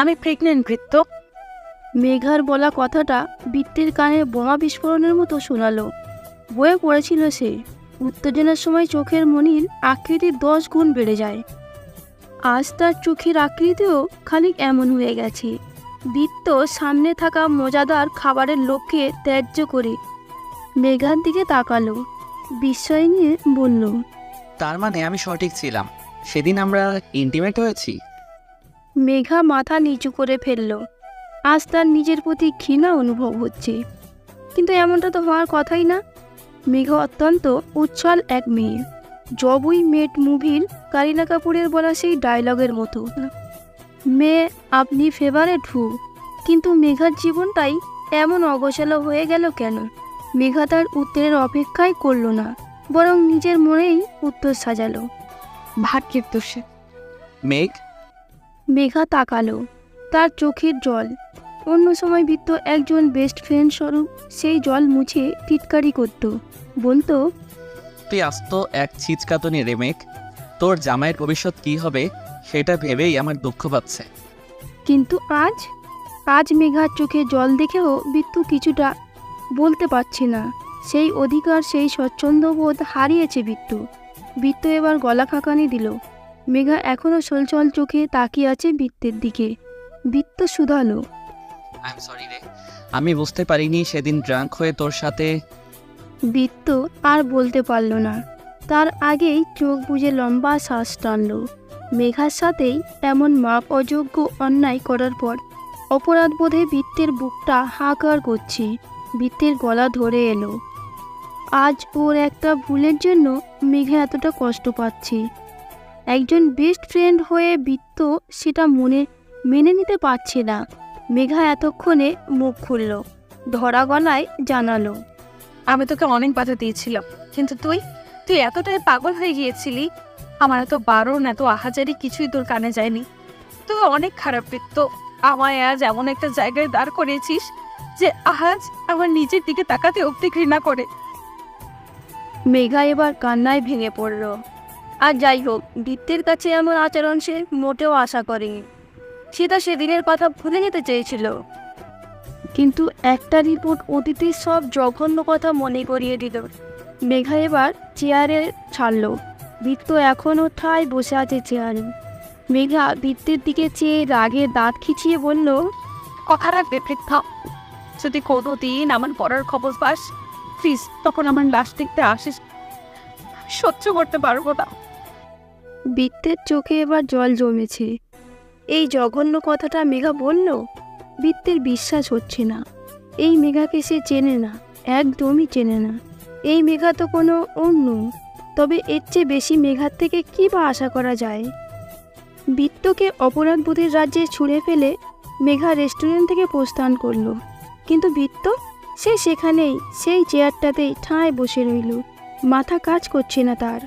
আমি প্রেগনেন্ট বৃত্ত মেঘার বলা কথাটা বৃত্তের কানে বোমা বিস্ফোরণের মতো শোনালো। বয়ে পড়েছিল সে। উত্তেজনার সময় চোখের মনির আকৃতি দশ গুণ বেড়ে যায়। আজ তার চোখের আকৃতিও খানিক এমন হয়ে গেছে। বৃত্ত সামনে থাকা মজাদার খাবারের লোককে ত্যায্য করে মেঘার দিকে তাকালো। বিস্ময় নিয়ে বলল, তার মানে আমি সঠিক ছিলাম। সেদিন আমরা ইন্টিমেট হয়েছি? মেঘা মাথা নিচু করে ফেলল। আজ তার নিজের প্রতি ঘৃণা অনুভব হচ্ছে। কিন্তু এমনটা তো হওয়ার কথাই না। মেঘা অত্যন্ত উচ্ছল এক মেয়ে। জবুই মেট মুভির কারিনা কাপুরের বলা সেই ডায়লগের মতো। মেয়ে আপনি ফেভারেট হু কিন্তু মেঘার জীবনটাই এমন অগোছালো হয়ে গেল কেন? মেঘা তার উত্তরের অপেক্ষাই করল না বরং নিজের মনেই উত্তর সাজালো। ভাগ্যের দোষে। মেঘ মেঘা তাকালো তার চোখের জল। অন্য সময় বৃত্ত একজন বেস্ট ফ্রেন্ড স্বরূপ সেই জল মুছে টিটকারি করত। বলতো তুই আস্ত এক ছিচকাতনি রে মেঘ। তোর জামাইয়ের ভবিষ্যৎ কি হবে সেটা ভেবেই আমার দুঃখ পাচ্ছে। কিন্তু আজ? আজ মেঘার চোখে জল দেখেও বৃত্তু কিছুটা বলতে পারছে না। সেই অধিকার সেই স্বচ্ছন্দ বোধ হারিয়েছে বৃত্তু বৃত্ত এবার গলা খাকানি দিল। মেঘা এখনও সলচল চোখে তাকিয়ে আছে বৃত্তের দিকে। বৃত্ত শুধালো। আই এম সরি রে। আমি বুঝতে পারিনি সেদিন ড্রাঙ্ক হয়ে তোর সাথে বৃত্ত আর বলতে পারল না। তার আগেই চোখ বুজে লম্বা শ্বাস টানল। মেঘার সাথেই এমন মাপ অযোগ্য অন্যায় করার পর অপরাধবোধে বৃত্তের বুকটা হাঁকার করছে। বৃত্তের গলা ধরে এলো। আজ ওর একটা ভুলের জন্য মেঘা এতটা কষ্ট পাচ্ছে। একজন বেস্ট ফ্রেন্ড হয়ে বৃত্ত সেটা মনে মেনে নিতে পারছে না। মেঘা এতক্ষণে মুখ খুলল ধরা গলায় জানালো আমি তোকে অনেক বাধা দিয়েছিলাম কিন্তু তুই তুই এতটাই পাগল হয়ে গিয়েছিলি আমার এত বারণ এত আহাজারি কিছুই তোর কানে যায়নি। তুই অনেক খারাপ বৃত্ত আমায় আজ এমন একটা জায়গায় দাঁড় করিয়েছিস যে আহাজ আমার নিজের দিকে তাকাতে অব্দি ঘৃণা করে। মেঘা এবার কান্নায় ভেঙে পড়ল। আর যাই হোক বৃত্তের কাছে এমন আচরণ সে মোটেও আশা করেনি। সে তো সেদিনের কথা ভুলে যেতে চেয়েছিল। কিন্তু একটা রিপোর্ট অতীতের সব জঘন্য কথা মনে করিয়ে দিল। মেঘা এবার চেয়ারে ছাড়ল। বৃত্ত এখনও ঠায় বসে আছে চেয়ারে। মেঘা বৃত্তের দিকে চেয়ে রাগে দাঁত খিচিয়ে বলল, কথা রাখবে বৃদ্ধা যদি কোনো দিন আমার পড়ার খবর পাস প্লিজ তখন আমার লাশ দেখতে আসিস। সহ্য করতে পারব না। বৃত্তের চোখে এবার জল জমেছে। এই জঘন্য কথাটা মেঘা বলল, বৃত্তের বিশ্বাস হচ্ছে না। এই মেঘাকে সে চেনে না, একদমই চেনে না। এই মেঘা তো কোনো অন্য, তবে এর চেয়ে বেশি মেঘার থেকে কী বা আশা করা যায়? বৃত্তকে অপরাধবোধের রাজ্যে ছুঁড়ে ফেলে মেঘা রেস্টুরেন্ট থেকে প্রস্থান করল। কিন্তু বৃত্ত, সে সেখানেই, সেই চেয়ারটাতেই ঠাঁয় বসে রইল। মাথা কাজ করছে না তার।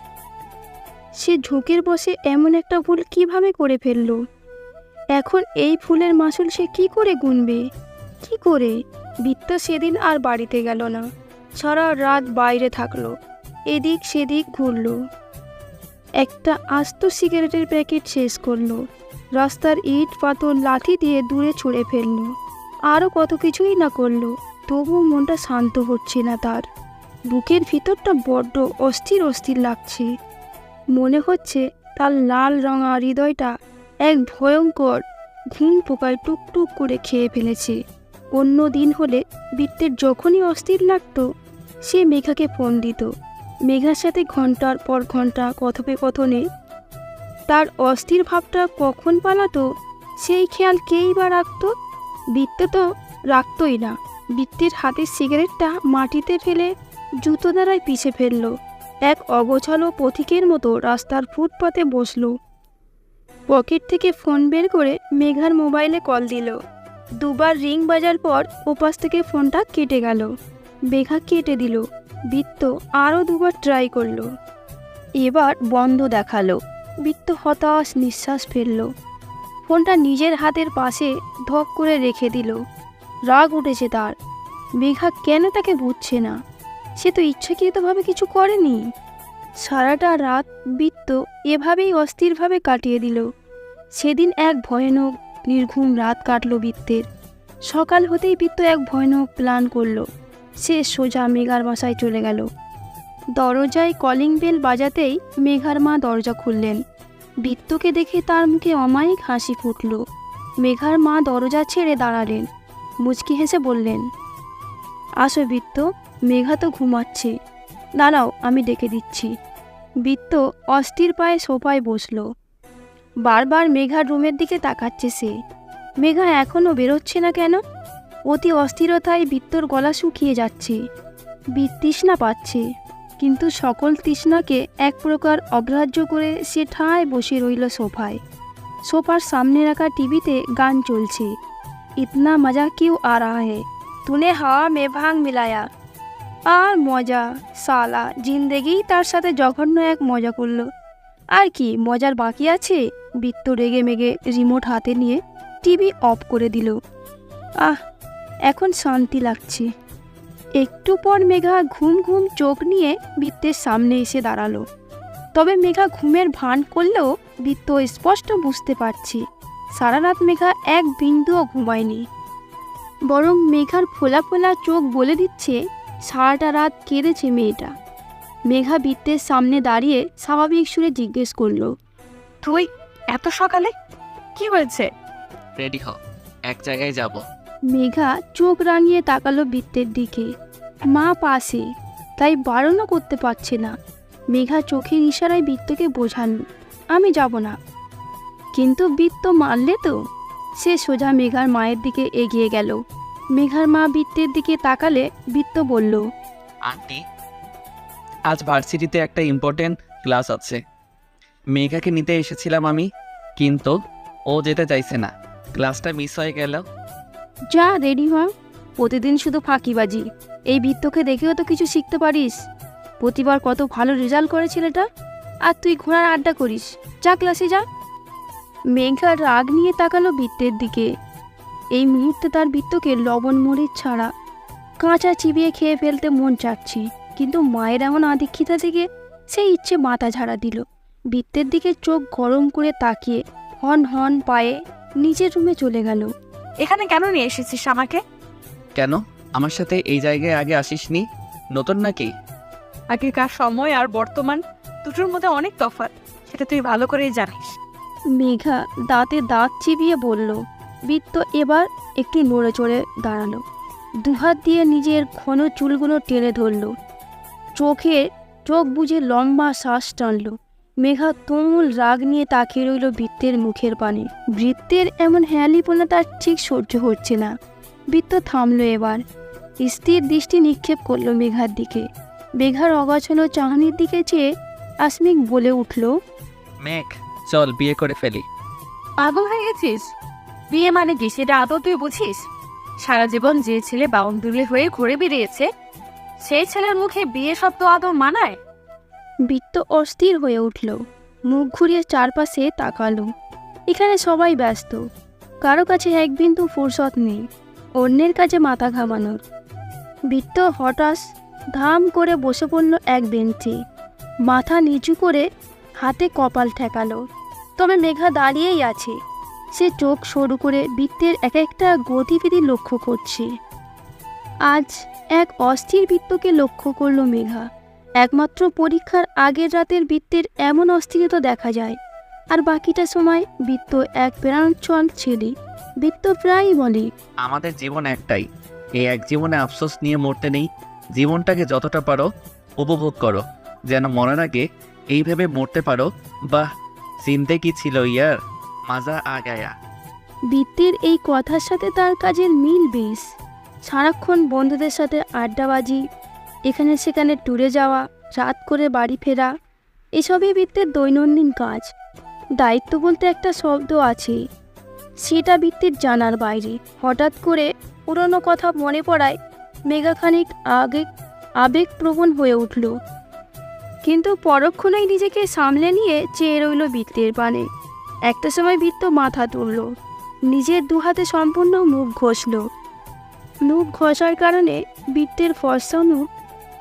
সে ঝুঁকের বসে এমন একটা ভুল কীভাবে করে ফেলল? এখন এই ফুলের মাসুল সে কি করে গুনবে? কি করে? বৃত্ত সেদিন আর বাড়িতে গেল না। সারা রাত বাইরে থাকল। এদিক সেদিক ঘুরল। একটা আস্ত সিগারেটের প্যাকেট শেষ করল। রাস্তার ইট, পাথর লাথি দিয়ে দূরে ছুঁড়ে ফেলল। আরও কত কিছুই না করল। তবুও মনটা শান্ত হচ্ছে না তার। বুকের ভিতরটা বড্ড অস্থির অস্থির লাগছে। মনে হচ্ছে তার লাল রঙা হৃদয়টা এক ভয়ঙ্কর ঘুম পোকায় টুকটুক করে খেয়ে ফেলেছে। অন্য দিন হলে বৃত্তের যখনই অস্থির লাগতো, সে মেঘাকে ফোন দিত। মেঘার সাথে ঘণ্টার পর ঘণ্টা কথোপকথনে তার অস্থির ভাবটা কখন পালাতো, সেই খেয়াল কেই বা রাখতো? বৃত্ত তো রাখতই না। বৃত্তের হাতের সিগারেটটা মাটিতে ফেলে জুতো দ্বারাই পিছে ফেলল। এক অগোছালো পথিকের মতো রাস্তার ফুটপাতে বসল। পকেট থেকে ফোন বের করে মেঘার মোবাইলে কল দিল। দুবার রিং বাজার পর ওপাশ থেকে ফোনটা কেটে গেল। মেঘা কেটে দিল। বৃত্ত আরও দুবার ট্রাই করল। এবার বন্ধ দেখাল। বৃত্ত হতাশ নিঃশ্বাস ফেলল। ফোনটা নিজের হাতের পাশে ধক করে রেখে দিল। রাগ উঠেছে তার। মেঘা কেন তাকে বুঝছে না? সে তো ইচ্ছাকৃতভাবে কিছু করেনি। সারাটা রাত বৃত্ত এভাবেই অস্থিরভাবে কাটিয়ে দিল। সেদিন এক ভয়ানক, নির্ঘুম রাত কাটলো বৃত্তের। সকাল হতেই বৃত্ত এক ভয়ানক প্ল্যান করল। সে সোজা মেঘার বাসায় চলে গেল। দরজায় কলিং বেল বাজাতেই মেঘার মা দরজা খুললেন। বৃত্তকে দেখে তার মুখে অমায়িক হাসি ফুটল। মেঘার মা দরজা ছেড়ে দাঁড়ালেন। মুচকি হেসে বললেন, আসো বৃত্ত মেঘা তো ঘুমাচ্ছে। দাঁড়াও, আমি ডেকে দিচ্ছি। বৃত্ত অস্থির পায়ে সোফায় বসল। বারবার মেঘার রুমের দিকে তাকাচ্ছে সে। মেঘা এখনও বেরোচ্ছে না কেন? অতি অস্থিরতায় বৃত্তর গলা শুকিয়ে যাচ্ছে। বিতৃষ্ণা পাচ্ছে, কিন্তু সকল তৃষ্ণাকে এক প্রকার অগ্রাহ্য করে সে ঠায় বসে রইল সোফায়। সোফার সামনে রাখা টিভিতে গান চলছে। ইতনা মজা কিউ আ রাহা হে তুনে হাওয়া মে ভাং মিলায়া। আর মজা। সালা জিন্দেগি তার সাথে জঘন্য এক মজা করল। আর কি, মজার বাকি আছে? বৃত্ত রেগে মেগে রিমোট হাতে নিয়ে টিভি অফ করে দিল। আহ, এখন শান্তি লাগছে। একটু পর মেঘা ঘুম ঘুম চোখ নিয়ে বৃত্তের সামনে এসে দাঁড়াল। তবে মেঘা ঘুমের ভান করলেও বৃত্ত স্পষ্ট বুঝতে পারছি। সারা রাত মেঘা এক বিন্দুও ঘুমায়নি। বরং মেঘার ফোলা ফোলা চোখ বলে দিচ্ছে সারাটা রাত কেঁদেছে মেয়েটা। মেঘা বৃত্তের সামনে দাঁড়িয়ে স্বাভাবিক সুরে জিজ্ঞেস করল তুই এত সকালে? কি হয়েছে? রেডি হ এক জায়গায় যাব। মেঘা চোখ রাঙিয়ে তাকালো বৃত্তের দিকে। মা পাশে তাই বারণও করতে পারছে না। মেঘা চোখের ইশারায় বৃত্তকে বোঝান আমি যাব না। কিন্তু বৃত্ত মানলে তো? সে সোজা মেঘার মায়ের দিকে এগিয়ে গেল। মেঘার মা বৃত্তের দিকে তাকালে বৃত্ত বলল আন্টি আজ ভার্সিটিতে একটা ইম্পর্টেন্ট ক্লাস আছে। মেঘাকে নিতে এসেছিলাম আমি কিন্তু ও যেতে চাইছে না। ক্লাসটা মিস হয়ে গেল। যা রেডি হ প্রতিদিন শুধু ফাঁকিবাজি। এই বৃত্তকে দেখেও তো কিছু শিখতে পারিস। প্রতিবার কত ভালো রেজাল্ট করে ছেলেটা। আর তুই ঘোড়ার আড্ডা করিস। যা ক্লাসে যা। মেঘার রাগ নিয়ে তাকালো বৃত্তের দিকে। এই মুহূর্তে তার বৃত্তকে লবণ মরিচ ছাড়া কাঁচা চিবিয়ে খেয়ে ফেলতে মন চাচ্ছে। কিন্তু মায়ের এমন আদিক্ষিতা থেকে সেই ইচ্ছে মাথা ঝাড়া দিল। বৃত্তের দিকে চোখ গরম করে তাকিয়ে হন হন পায়ে নিজের রুমে চলে গেল। এখানে কেন নিয়ে এসেছিস আমাকে? কেন? আমার সাথে এই জায়গায় আগে আসিসনি? নতুন নাকি? আগেকার সময় আর বর্তমান দুটোর মধ্যে অনেক তফাৎ সেটা তুই ভালো করেই জানিস। মেঘা দাঁতে দাঁত চিবিয়ে বলল বৃত্ত এবার একটু নড়ে চড়ে দাঁড়াল। দুহাত দিয়ে নিজের ঘন চুলগুলো টেনে ধরল। চোখে চোখ বুঝে লম্বা শ্বাস টানল। মেঘা তুমুল রাগ নিয়ে তাকিয়ে রইল বৃত্তের মুখের পানে। বৃত্তের এমন হেয়ালিপনা তার ঠিক সহ্য হচ্ছে না। বৃত্ত থামলো এবার। স্থির দৃষ্টি নিক্ষেপ করল মেঘার দিকে। মেঘার অগাছলো চাহনির দিকে চেয়ে আসমিক বলে উঠল মেঘ চল বিয়ে করে ফেলি। পাগল হয়ে গেছিস বিয়ে মানে কি সেটা আদৌ তুই বুঝিস? সারা জীবন যে ছেলে বাউন্ডুলে হয়ে ঘুরে বেরিয়েছে সেই ছেলের মুখে বিয়ে শব্দ আদৌ মানায়? বৃত্ত অস্থির হয়ে উঠল। মুখ ঘুরিয়ে চারপাশে তাকালো। এখানে সবাই ব্যস্ত। কারও কাছে এক বিন্দু ফুরসত নেই, অন্যের কাছে মাথা ঘামানোর। বৃত্ত হঠাৎ ধাম করে বসে পড়ল এক বেঞ্চে। মাথা নিচু করে হাতে কপাল ঠেকালো। তবে মেঘা দাঁড়িয়েই আছে। সে চোখ সরু করে বৃত্তের এক একটা গতিবিধি লক্ষ্য করছে। আজ এক অস্থির বৃত্তকে লক্ষ্য করল মেঘা। একমাত্র পরীক্ষার আগের রাতের বৃত্তের এমন অস্থিরতা দেখা যায়। আর বাকিটা সময় বৃত্ত এক প্রাণচল ছেলে। বৃত্ত প্রায়ই বলে, আমাদের জীবন একটাই। এই এক জীবনে আফসোস নিয়ে মরতে নেই। জীবনটাকে যতটা পারো উপভোগ করো। যেন মরার আগে এইভাবে মরতে পারো। বাহ চিনতে কি ছিল ইয়ার। মাজা গায়া বৃত্তের এই কথার সাথে তার কাজের মিল বেশ। সারাক্ষণ বন্ধুদের সাথে আড্ডাবাজি, এখানে সেখানে ট্যুরে যাওয়া, রাত করে বাড়ি ফেরা, এসবই বৃত্তের দৈনন্দিন কাজ। দায়িত্ব বলতে একটা শব্দ আছে। সেটা বৃত্তের জানার বাইরে। হঠাৎ করে পুরনো কথা মনে পড়ায় মেঘাখানিক আগে আবেগপ্রবণ হয়ে উঠল। কিন্তু পরক্ষণেই নিজেকে সামলে নিয়ে চেয়ে রইল বৃত্তের পানে। একটা সময় বৃত্ত মাথা তুলল। নিজের দুহাতে সম্পূর্ণ মুখ ঘষল। মুখ ঘষার কারণে বৃত্তের মুখ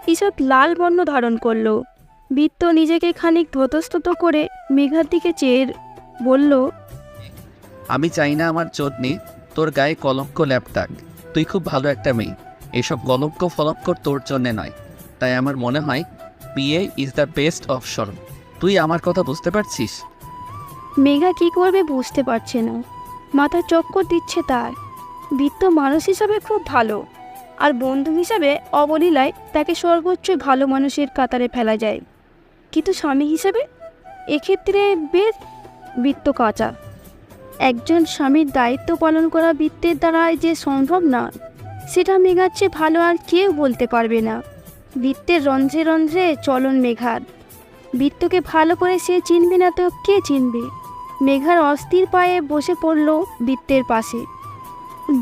ঈষৎ লাল বর্ণ ধারণ করল। বৃত্ত নিজেকে খানিক ধতস্তত করে মেঘার দিকে চেয়ে বলল, আমি চাই না আমার চোদনি, তোর গায়ে কলঙ্ক ল্যাপটাক তুই খুব ভালো একটা মেয়ে। এসব কলঙ্ক ফলঙ্ক তোর জন্যে নয়। তাই আমার মনে হয়, বিয়ে ইজ দ্য বেস্ট অপশন তুই আমার কথা বুঝতে পারছিস? মেঘা কি করবে বুঝতে পারছে না। মাথা চক্কর দিচ্ছে তার। বৃত্ত মানুষ হিসাবে খুব ভালো। আর বন্ধু হিসাবে অবলীলায় তাকে সর্বোচ্চ ভালো মানুষের কাতারে ফেলা যায়। কিন্তু স্বামী হিসাবে? এক্ষেত্রে বেশ বৃত্ত কাঁচা। একজন স্বামীর দায়িত্ব পালন করা বৃত্তের দ্বারা যে সম্ভব না, সেটা মেঘার চেয়ে ভালো আর কেউ বলতে পারবে না। বৃত্তের রন্ধ্রে রন্ধ্রে চলন মেঘার। বৃত্তকে ভালো করে সে চিনবে না তো কে চিনবে? মেঘার অস্থির পায়ে বসে পড়ল বৃত্তের পাশে।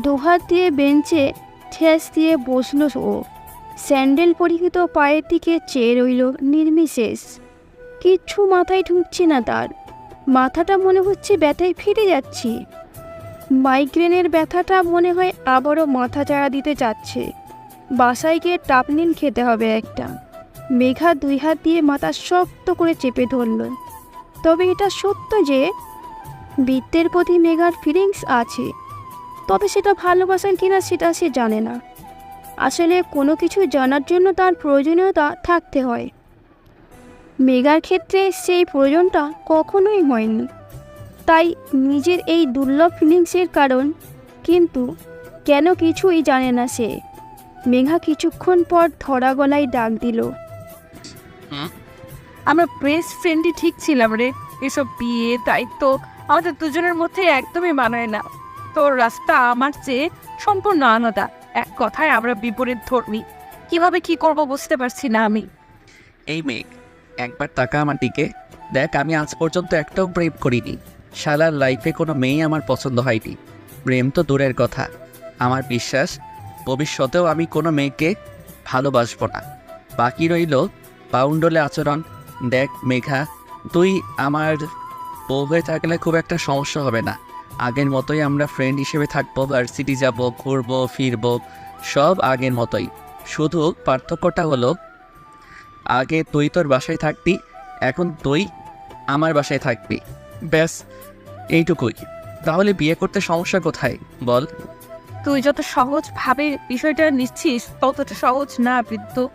দুহাত দিয়ে বেঞ্চে ঠেস দিয়ে বসল ও। স্যান্ডেল পরিহিত পায়ের দিকে চেয়ে রইল নির্মিশেষ কিচ্ছু মাথায় ঢুকছে না তার। মাথাটা মনে হচ্ছে ব্যথায় ফিরে যাচ্ছি। মাইগ্রেনের ব্যথাটা মনে হয় আবারও মাথা চাড়া দিতে যাচ্ছে বাসায় গিয়ে টাপনিন খেতে হবে একটা। মেঘা দুই হাত দিয়ে মাথা শক্ত করে চেপে ধরল। তবে এটা সত্য যে বৃত্তের প্রতি মেঘার ফিলিংস আছে, তবে সেটা ভালোবাসার কিনা সেটা সে জানে না। আসলে কোনো কিছু জানার জন্য তার প্রয়োজনীয়তা থাকতে হয়। মেঘার ক্ষেত্রে সেই প্রয়োজনটা কখনোই হয়নি। তাই নিজের এই দুর্লভ ফিলিংসের কারণ কিন্তু কেন কিছুই জানে না সে। মেঘা কিছুক্ষণ পর ধরা গলায় ডাক দিল আমরা বেস্ট ফ্রেন্ডই ঠিক ছিলাম রে। এসব বিয়ে, দায়িত্ব আমাদের দুজনের মধ্যে একদমই মানায় না। তোর রাস্তা আমার চেয়ে সম্পূর্ণ আলাদা। এক কথায় আমরা বিপরীত ধর্মী। কীভাবে কি করব বুঝতে পারছি না আমি। এই মেঘ একবার টাকা আমার দিকে। দেখ, আমি আজ পর্যন্ত একটাও প্রেম করিনি। শালার লাইফে কোনো মেয়ে আমার পছন্দ হয়নি। প্রেম তো দূরের কথা। আমার বিশ্বাস, ভবিষ্যতেও আমি কোনো মেয়েকে ভালোবাসবো না। বাকি রইল বাউন্ডলে আচরণ দেখ মেঘা, তুই আমার বউ হয়ে থাকলে খুব একটা সমস্যা হবে না। আগের মতোই আমরা ফ্রেন্ড হিসেবে থাকব ভার্সিটি যাব, ঘুরবো, ফিরবো, সব আগের মতোই। শুধু পার্থক্যটা হলো, আগে তুই তোর বাসায় থাকবি, এখন তুই আমার বাসায় থাকবি। ব্যাস, এইটুকুই। তাহলে বিয়ে করতে সমস্যা কোথায়? বল। তুই যত সহজ ভাবে বিষয়টা নিচ্ছিস ততটা সহজ না, বৃদ্ধ।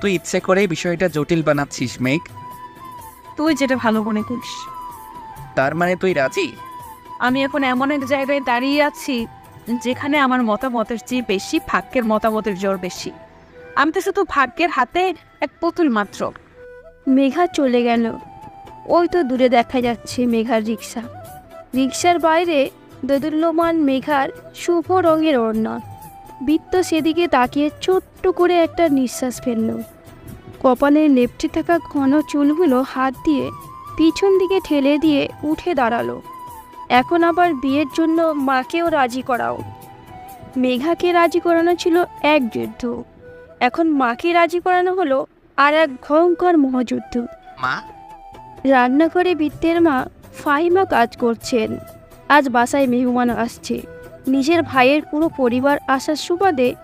তুই ইচ্ছে করেই বিষয়টা জটিল বানাচ্ছিস মেঘ। তুই যেটা ভালো মনে করিস। তার মানে তুই রাজি? আমি এখন এমন এক জায়গায় দাঁড়িয়ে আছি যেখানে আমার মতামতের চেয়ে বেশি ভাগ্যের মতামতের জোর বেশি। আমি তো শুধু ভাগ্যের হাতে এক পুতুল মাত্র। মেঘা চলে গেল। ওই তো দূরে দেখা যাচ্ছে মেঘার রিক্সা রিক্সার বাইরে দোদুল্যমান মেঘার শুভ রঙের ওড়না। বৃত্ত সেদিকে তাকিয়ে ছোট্ট করে একটা নিঃশ্বাস ফেলল। কপালে লেপটে থাকা ঘন চুলগুলো হাত দিয়ে পিছন দিকে ঠেলে দিয়ে উঠে দাঁড়াল। এখন আবার বিয়ের জন্য মাকেও রাজি করাও। মেঘাকে রাজি করানো ছিল এক যুদ্ধ। এখন মাকে রাজি করানো হলো আর এক ভয়ঙ্কর মহাযুদ্ধ। মা? রান্নাঘরে বৃত্তের মা ফাহিমা কাজ করছেন। আজ বাসায় মেহমান আসছে। নিজের ভাইয়ের পুরো পরিবার আসার সুবাদে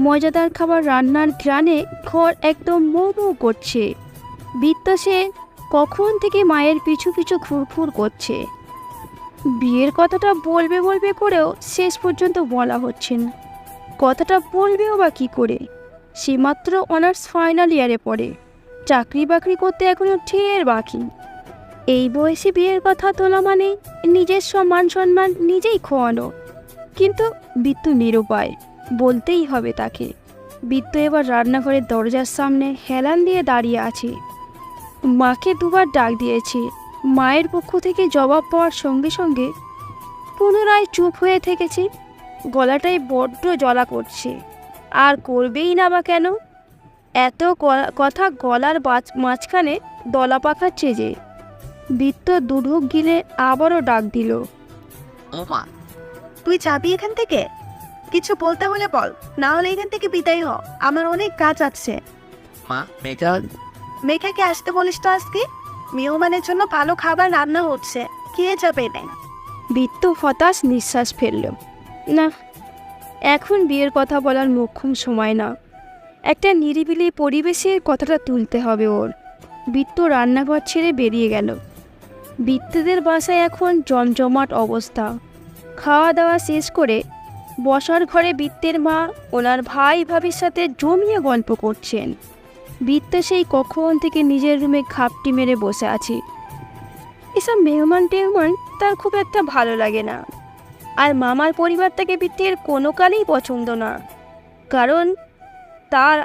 মজাদার খাবার রান্নার ঘ্রাণে ঘর একদম মৌ মৌ করছে। বৃত্ত সে কখন থেকে মায়ের পিছু পিছু ঘুরঘুর করছে। বিয়ের কথাটা বলবে বলবে করেও শেষ পর্যন্ত বলা হচ্ছে না। কথাটা বলবেও বা কী করে? সে মাত্র অনার্স ফাইনাল ইয়ারে পড়ে। চাকরি বাকরি করতে এখনও ঢের বাকি। এই বয়সে বিয়ের কথা তোলা মানে নিজের সম্মান সম্মান নিজেই খোয়ানো। কিন্তু বিত্তু নিরুপায়, বলতেই হবে তাকে। বিত্তু এবার রান্নাঘরের দরজার সামনে হেলান দিয়ে দাঁড়িয়ে আছে। মাকে দুবার ডাক দিয়েছে। মায়ের পক্ষ থেকে জবাব পাওয়ার সঙ্গে সঙ্গে পুনরায় চুপ হয়ে থেকেছে। গলাটাই বড্ড জ্বলা করছে। আর করবেই না বা কেন? এত কথা গলার মাঝখানে দলা পাকাচ্ছে যে। বৃত্ত দুঢুক গিলে আবারও ডাক দিল। তুই যাবি এখান থেকে? কিছু বলতে হলে বল না হলে এখান থেকে বিদায় হ আমার অনেক কাজ আছে। মা মেঘা মেঘাকে আসতে বলিস তো আজকে? মেহমানের জন্য ভালো খাবার রান্না হচ্ছে খেয়ে যাবে না বৃত্ত হতাশ নিঃশ্বাস ফেলল। না এখন বিয়ের কথা বলার মোক্ষম সময় না। একটা নিরিবিলি পরিবেশের কথাটা তুলতে হবে ওর। বৃত্ত রান্নাঘর ছেড়ে বেরিয়ে গেল। বৃত্তদের বাসায় এখন জমজমাট অবস্থা। খাওয়া দাওয়া শেষ করে বসার ঘরে বৃত্তের মা ওনার ভাই ভাবির সাথে জমিয়ে গল্প করছেন। বৃত্ত সেই কখন থেকে নিজের রুমে খাপটি মেরে বসে আছে। এসব মেহমান টেহমান তার খুব একটা ভালো লাগে না। আর মামার পরিবারটাকে বৃত্তের কোনো কালেই পছন্দ না। কারণ তার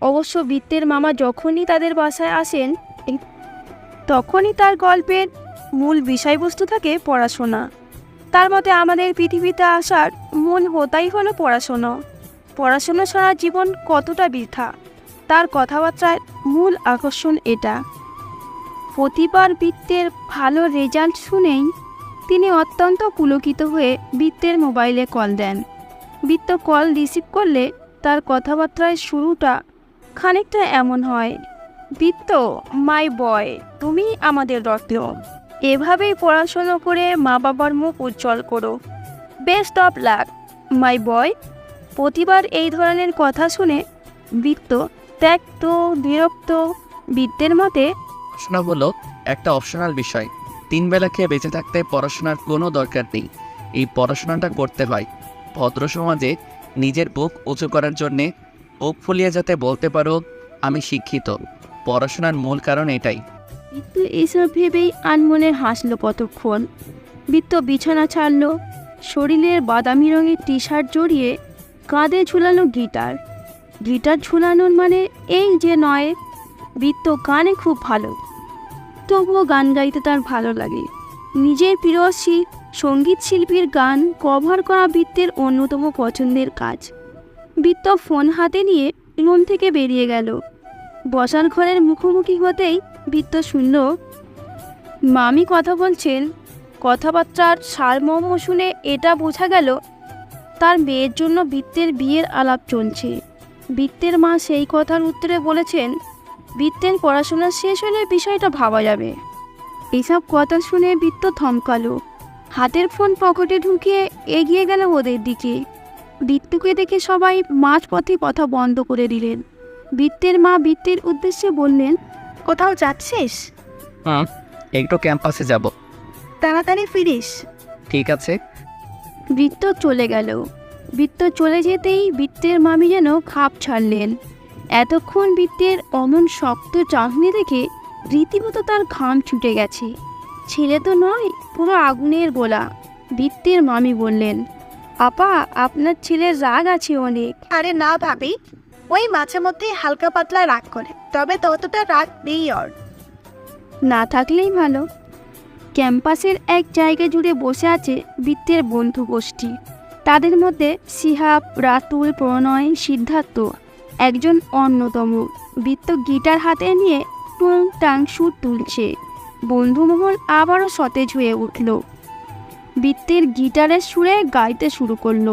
অবশ্য বৃত্তের মামা যখনই তাদের বাসায় আসেন, তখনই তার গল্পের মূল বিষয়বস্তু থাকে পড়াশোনা। তার মতে আমাদের পৃথিবীতে আসার মূল হোতাই হলো পড়াশুনো। পড়াশুনো ছাড়া জীবন কতটা বৃথা, তার কথাবার্তার মূল আকর্ষণ এটা। প্রতিবার বৃত্তের ভালো রেজাল্ট শুনেই তিনি অত্যন্ত পুলকিত হয়ে বৃত্তের মোবাইলে কল দেন। বৃত্ত কল রিসিভ করলে তার কথাবার্তায় শুরুটা খানিকটা এমন হয়, বৃত্ত, মাই বয়, তুমি আমাদের রত্ন এভাবেই পড়াশোনা করে মা বাবার মুখ উজ্জ্বল করো। Best of luck my boy প্রতিবার এই ধরনের কথা শুনে বৃত্ত ত্যাক্ত, বিরক্ত বৃত্তের মতে, পড়াশোনা হলো একটা অপশনাল বিষয়। তিন বেলা খেয়ে বেঁচে থাকতে পড়াশোনার কোনো দরকার নেই। এই পড়াশোনাটা করতে হয়। ভদ্র সমাজে নিজের বুক উঁচু করার জন্যে বুক ফুলিয়ে যাতে বলতে পারো, আমি শিক্ষিত। পড়াশোনার মূল কারণ এটাই। বৃত্ত এসব ভেবেই আনমনে হাসলো কতক্ষণ। বৃত্ত বিছানা ছাড়লো, শরীরের বাদামি রঙের টি শার্ট জড়িয়ে কাঁধে ঝুলানো গিটার। গিটার ঝুলানোর মানে এই যে নয় বৃত্ত গানে খুব ভালো। তবুও গান গাইতে তার ভালো লাগে। নিজের প্রিয় শি- সংগীত শিল্পীর গান কভার করা বৃত্তের অন্যতম পছন্দের কাজ। বৃত্ত ফোন হাতে নিয়ে রুম থেকে বেরিয়ে গেল। বসার ঘরের মুখোমুখি হতেই বৃত্ত শুনল। মামি কথা বলছেন। কথাবার্তার সারমর্ম শুনে এটা বোঝা গেল, তার মেয়ের জন্য বৃত্তের বিয়ের আলাপ চলছে। বৃত্তের মা সেই কথার উত্তরে বলেছেন, বৃত্তের পড়াশোনা শেষ হলে বিষয়টা ভাবা যাবে। এসব কথা শুনে বৃত্ত থমকালো। হাতের ফোন পকেটে ঢুকিয়ে এগিয়ে গেল ওদের দিকে। বৃত্তকে দেখে সবাই মাঝপথে কথা বন্ধ করে দিলেন। বৃত্তের মা বৃত্তের উদ্দেশ্যে বললেন কোথাও যাচ্ছিস? হুম একটু ক্যাম্পাসে যাব। তাড়াতাড়ি ফিরিস। ঠিক আছে। বৃত্ত চলে গেল। বৃত্ত চলে যেতেই বৃত্তের মামি যেন খাপ ছাড়লেন। এতক্ষণ বৃত্তের অমন শক্ত চাহনি দেখে রীতিমতো তার ঘাম ছুটে গেছে। ছেলে তো নয় পুরো আগুনের গোলা। বৃত্তের মামি বললেন আপা আপনার ছেলের রাগ আছে অনেক। আরে না ভাবি ওই মাঝে মধ্যে হালকা পাতলা রাগ করে, তবে ততটা রাগ নেই ওর। না থাকলেই ভালো। ক্যাম্পাসের এক জায়গা জুড়ে বসে আছে বৃত্তের বন্ধু গোষ্ঠী। তাদের মধ্যে সিহাব, রাতুল, প্রণয়, সিদ্ধার্থ, একজন অন্যতম। বৃত্ত গিটার হাতে নিয়ে টুং টাং সুর তুলছে। বন্ধুমহল আবারও সতেজ হয়ে উঠল। বৃত্তের গিটারের সুরে গাইতে শুরু করল।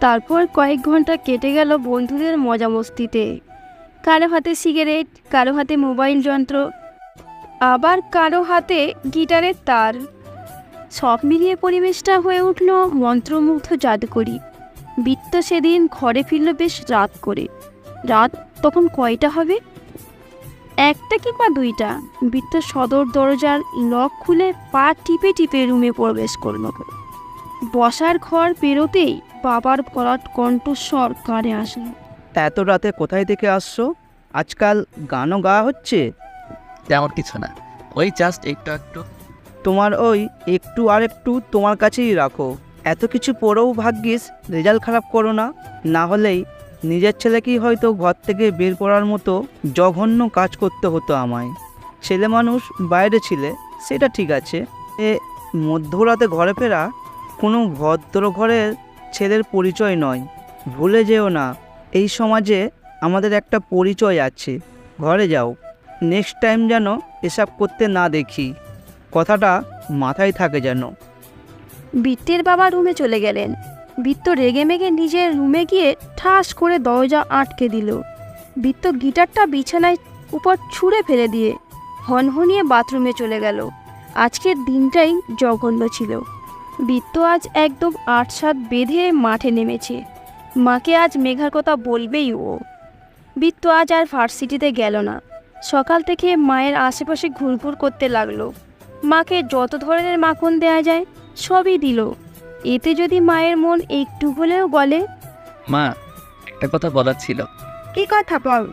তারপর কয়েক ঘণ্টা কেটে গেল বন্ধুদের মজা মস্তিতে। কারও হাতে সিগারেট, কারও হাতে মোবাইল যন্ত্র, আবার কারও হাতে গিটারের তার। সব মিলিয়ে পরিবেশটা হয়ে উঠল মন্ত্রমুগ্ধ জাদুকরি। বৃত্ত সেদিন ঘরে ফিরল বেশ রাত করে। রাত তখন কয়টা হবে? একটা কিংবা দুইটা। বৃত্ত সদর দরজার লক খুলে পা টিপে টিপে রুমে প্রবেশ করল। বসার ঘর পেরোতেই বাবার ভরাট কণ্ঠস্বর কানে আসলো। এত রাতে কোথায় থেকে আসছো? আজকাল গানও গাওয়া হচ্ছে? তেমন কিছু না। ওই জাস্ট একটু একটু। তোমার ওই একটু আর একটু তোমার কাছেই রাখো। এত কিছু পড়েও ভাগ্যিস রেজাল্ট খারাপ করো না। না হলেই নিজের ছেলেকেই হয়তো ঘর থেকে বের করার মতো জঘন্য কাজ করতে হতো আমায়। ছেলে মানুষ বাইরে ছিলে সেটা ঠিক আছে। এ মধ্যরাতে ঘরে ফেরা কোনো ভদ্র ঘরের ছেলের পরিচয় নয়। ভুলে যেও না। এই সমাজে আমাদের একটা পরিচয় আছে। ঘরে যাও। নেক্সট টাইম যেন এসব করতে না দেখি। কথাটা মাথায় থাকে যেন। বৃত্তের বাবা রুমে চলে গেলেন। বৃত্ত রেগে মেগে নিজের রুমে গিয়ে ঠাস করে দরজা আটকে দিল। বৃত্ত গিটারটা বিছানায় উপর ছুঁড়ে ফেলে দিয়ে হনহনিয়ে বাথরুমে চলে গেল। আজকের দিনটাই জঘন্য ছিল। বৃত্ত আজ একদম আট সাত বেঁধে মাঠে নেমেছে। মাকে আজ মেঘার কথা বলবেই ও। বৃত্ত আজ আর ভার্সিটিতে গেল না। সকাল থেকে মায়ের আশেপাশে ঘুরঘুর করতে লাগল। মাকে যত ধরনের মাখন দেয়া যায় সবই দিল। এতে যদি মায়ের মন একটু হলেও বলে মা একটা কথা বলার ছিল। কি কথা বল?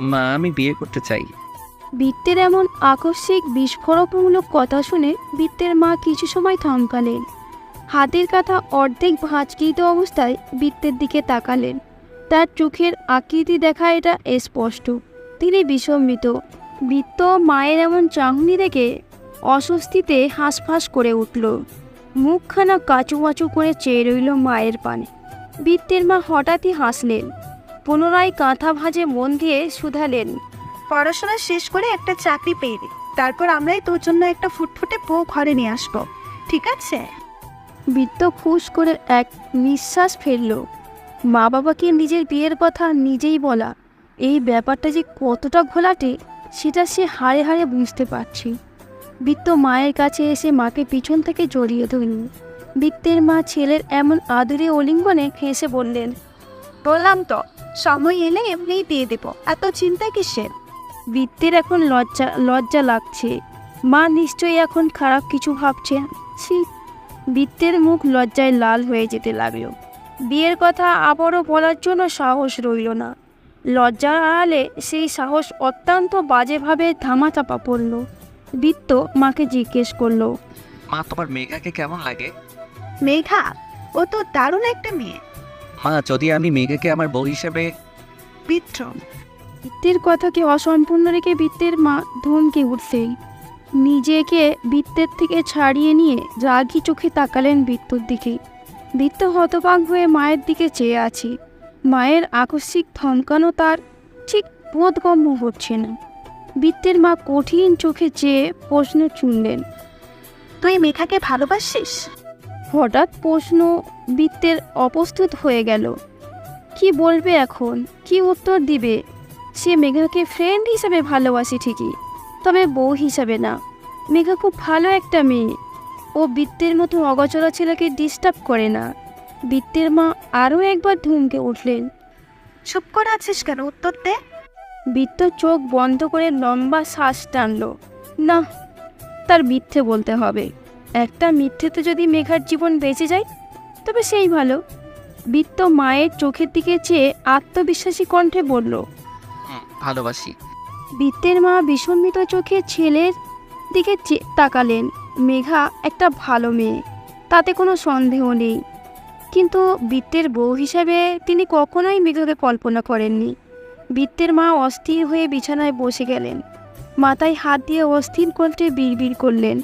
মা আমি বিয়ে করতে চাই। বৃত্তের এমন আকস্মিক বিস্ফোরকমূলক কথা শুনে বৃত্তের মা কিছু সময় থমকালেন। হাতের কাঁথা অর্ধেক ভাঁজকৃত অবস্থায় বৃত্তের দিকে তাকালেন। তার চোখের আকৃতি দেখা এটা স্পষ্ট। তিনি বিষম্বিত বৃত্ত মায়ের এমন চাহনি দেখে অস্বস্তিতে হাঁসফাঁস করে উঠল। মুখখানা কাচুমাচু করে চেয়ে রইল মায়ের পানে। বৃত্তের মা হঠাৎই হাসলেন। পুনরায় কাঁথা ভাঁজে মন দিয়ে শুধালেন, পড়াশোনা শেষ করে একটা চাকরি পেয়ে তারপর আমরাই তোর জন্য একটা ফুটফুটে বউ ঘরে নিয়ে আসব। ঠিক আছে? বৃত্ত খুশ করে এক নিঃশ্বাস ফেলল। মা বাবাকে নিজের বিয়ের কথা নিজেই বলা। এই ব্যাপারটা যে কতটা ঘোলাটে সেটা সে হাড়ে হাড়ে বুঝতে পারছি। বৃত্ত মায়ের কাছে এসে মাকে পিছন থেকে জড়িয়ে ধরল। বৃত্তের মা ছেলের এমন আদরে অলিঙ্গনে হেসে বললেন বললাম তো সময় এলে এমনিই দিয়ে দেবো এত চিন্তা কিসের? বৃত্তের এখন লজ্জা লজ্জা লাগছে। মা নিশ্চয়ই এখন খারাপ কিছু ভাবছে ছি বৃত্তের মুখ লজ্জায় লাল হয়ে যেতে লাগল। বিয়ের কথা আবারও বলার জন্য সাহস রইল না। লজ্জার আড়ালে সেই সাহস অত্যন্ত বাজেভাবে ধামাচাপা পড়ল। বৃত্ত মাকে জিজ্ঞেস করল মা তোমার মেঘাকে কেমন লাগে? মেঘা ও তো দারুণ একটা মেয়ে। মা যদি আমি মেঘাকে আমার বউ হিসেবে বিক্রম বৃত্তের কথাকে অসম্পূর্ণ রেখে বৃত্তের মা ধমকে উঠলেন নিজেকে বৃত্তের থেকে ছাড়িয়ে নিয়ে রাগি চোখে তাকালেন বৃত্তর দিকে বৃত্ত হতবাক হয়ে মায়ের দিকে চেয়ে আছি। মায়ের আকস্মিক থমকানো তার ঠিক বোধগম্য হচ্ছে না। বৃত্তের মা কঠিন চোখে চেয়ে প্রশ্ন চুনলেন তুই মেঘাকে ভালোবাসিস? হঠাৎ প্রশ্ন বৃত্তের অপ্রস্তুত হয়ে গেল। কি বলবে এখন? কি উত্তর দিবে? সে মেঘাকে ফ্রেন্ড হিসাবে ভালোবাসে ঠিকই। তবে বউ হিসাবে না। মেঘা খুব ভালো একটা মেয়ে। ও বৃত্তের মতো অগচরা ছেলেকে ডিস্টার্ব করে না। বৃত্তের মা আরও একবার ধুমকে উঠলেন। চুপ করে আছিস কেন উত্তর দে। বৃত্ত চোখ বন্ধ করে লম্বা শ্বাস টানল। না তার মিথ্যে বলতে হবে। একটা মিথ্যেতে যদি মেঘার জীবন বেঁচে যায় তবে সেই ভালো। বৃত্ত মায়ের চোখের দিকে চেয়ে আত্মবিশ্বাসী কণ্ঠে বলল ভালোবাসি। বৃত্তের মা বিষণ্মিত চোখে ছেলের দিকে তাকালেন। মেঘা একটা ভালো মেয়ে, তাতে কোনো সন্দেহ নেই। কিন্তু বৃত্তের বউ হিসাবে তিনি কখনোই মেঘাকে কল্পনা করেননি। বৃত্তের মা অস্থির হয়ে বিছানায় বসে গেলেন। মাথায় হাত দিয়ে অস্থির কণ্ঠে বিড়বিড় করলেন।